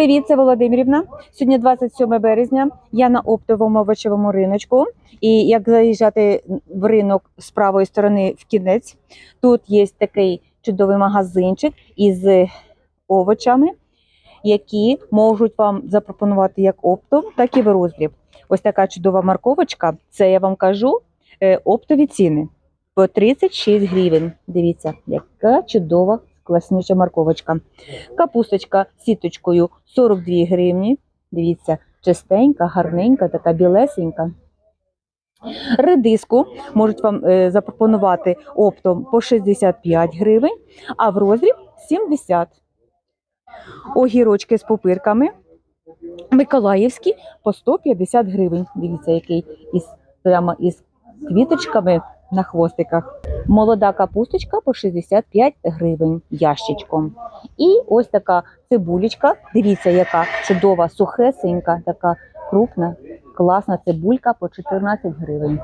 Привіт, це Володимирівна. Сьогодні 27 березня. Я на оптовому овочевому риночку. І як заїжджати в ринок з правої сторони в кінець, тут є такий чудовий магазинчик із овочами, які можуть вам запропонувати як оптом, так і в роздріб. Ось така чудова морковочка. Це я вам кажу е, оптові ціни по 36 гривень. Дивіться, яка чудова класнюча морковочка. Капусточка з сіточкою 42 гривні. Дивіться, чистенька, гарненька, така білесенька. Редиску можуть вам е, запропонувати оптом по 65 гривень, а в розріб 70. Огірочки з пупирками Миколаївські по 150 гривень. Дивіться, який із прямо із квіточками на хвостиках. Молода капусточка по 65 гривень ящичком. І ось така цибулечка. Дивіться, яка чудова, сухесенька, така крупна, класна цибулька по 14 гривень.